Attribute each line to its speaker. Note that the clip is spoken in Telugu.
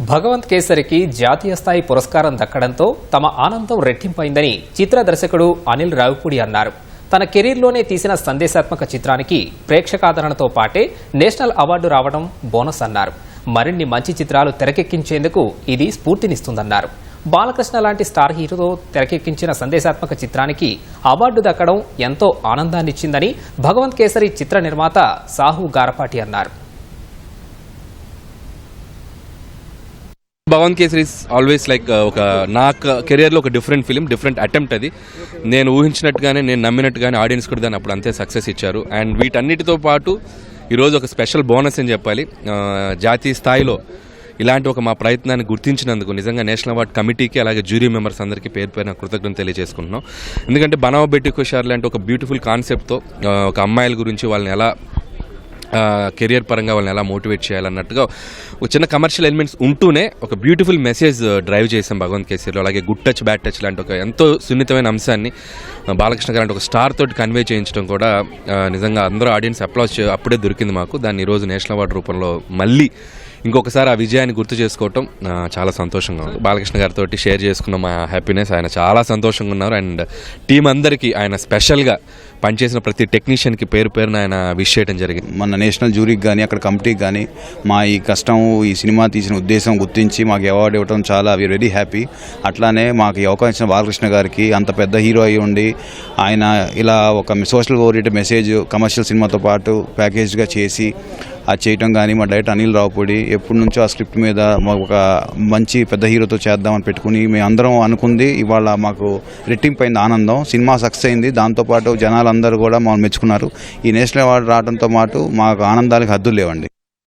Speaker 1: భగవంత్ కేసరికి జాతీయ స్థాయి పురస్కారం దక్కడంతో తమ ఆనందం రెట్టింపైందని చిత్ర దర్శకుడు అనిల్ రావిపూడి అన్నారు. తన కెరీర్లోనే తీసిన సందేశాత్మక చిత్రానికి ప్రేక్షకాదరణతో పాటే నేషనల్ అవార్డు రావడం బోనస్ అన్నారు. మరిన్ని మంచి చిత్రాలు తెరకెక్కించేందుకు ఇది స్ఫూర్తినిస్తుందన్నారు. బాలకృష్ణ లాంటి స్టార్ హీరోతో తెరకెక్కించిన సందేశాత్మక చిత్రానికి అవార్డు దక్కడం ఎంతో ఆనందాన్నిచ్చిందని భగవంత్ కేసరి చిత్ర నిర్మాత సాహు గారపాటి అన్నారు.
Speaker 2: Bhavan Kesari is always like ఒక నా కెరియర్లో ఒక డిఫరెంట్ ఫిలిం డిఫరెంట్ అటెంప్ట్ అది. నేను ఊహించినట్టుగానే నేను నమ్మినట్టుగానే ఆడియన్స్ కూడా దాన్ని అప్పుడు అంతే సక్సెస్ ఇచ్చారు. అండ్ వీటన్నిటితో పాటు ఈరోజు ఒక స్పెషల్ బోనస్ అని చెప్పాలి. జాతీయ స్థాయిలో ఇలాంటి ఒక మా ప్రయత్నాన్ని గుర్తించినందుకు నిజంగా నేషనల్ అవార్డ్ కమిటీకి అలాగే జ్యూరీ మెంబర్స్ అందరికీ పేరు పైన కృతజ్ఞత తెలియజేసుకుంటున్నాం. ఎందుకంటే బనవ బెట్టి కుషార్ లాంటి ఒక బ్యూటిఫుల్ కాన్సెప్ట్తో ఒక అమ్మాయిల గురించి వాళ్ళని ఎలా కెరియర్ పరంగా వాళ్ళని ఎలా మోటివేట్ చేయాలన్నట్టుగా ఒక చిన్న కమర్షియల్ ఎలిమెంట్స్ ఉంటూనే ఒక బ్యూటిఫుల్ మెసేజ్ డ్రైవ్ చేసాం భగవంత్ కేసరిలో అలాగే గుడ్ టచ్ బ్యాడ్ టచ్ లాంటి ఒక ఎంతో సున్నితమైన అంశాన్ని uh, బాలకృష్ణ గారు ఒక స్టార్ తోటి కన్వే చేయించడం కూడా uh, నిజంగా అందరూ ఆడియన్స్ అప్లాజ్ అప్పుడే దొరికింది మాకు. దాన్ని ఈరోజు నేషనల్ అవార్డు రూపంలో మళ్ళీ ఇంకొకసారి ఆ విజయాన్ని గుర్తు చేసుకోవటం చాలా సంతోషంగా ఉంది. బాలకృష్ణ గారితో షేర్ చేసుకున్న మా హ్యాపీనెస్ ఆయన చాలా సంతోషంగా ఉన్నారు. అండ్ టీం అందరికీ ఆయన స్పెషల్గా పనిచేసిన ప్రతి టెక్నీషియన్కి పేరు పేరున ఆయన విష్ చేయడం జరిగింది.
Speaker 3: మన నేషనల్ జ్యూరీకి కానీ అక్కడ కమిటీకి కానీ మా ఈ కష్టం ఈ సినిమా తీసిన ఉద్దేశం గుర్తించి మాకు అవార్డు ఇవ్వడం చాలా వి వెరీ హ్యాపీ అట్లానే మాకు ఈ అవకాశం ఇచ్చిన బాలకృష్ణ గారికి అంత పెద్ద హీరో అయి ఉండి ఆయన ఇలా ఒక సోషల్ ఓరియంటెడ్ మెసేజ్ కమర్షియల్ సినిమాతో పాటు ప్యాకేజ్గా చేసి అది చేయటం కానీ మా డైరెక్టర్ అనిల్ రావుపూడి ఎప్పటి నుంచో ఆ స్క్రిప్ట్ మీద మాకు ఒక మంచి పెద్ద హీరోతో చేద్దామని పెట్టుకుని మేము అందరం అనుకుంది. ఇవాళ మాకు రెట్టింపైంది ఆనందం. సినిమా సక్సెస్ అయింది. దాంతోపాటు జనాలందరూ కూడా మమ్మల్ని మెచ్చుకున్నారు. ఈ నేషనల్ అవార్డు రావడంతో పాటు మాకు ఆనందానికి హద్దులు లేవండి.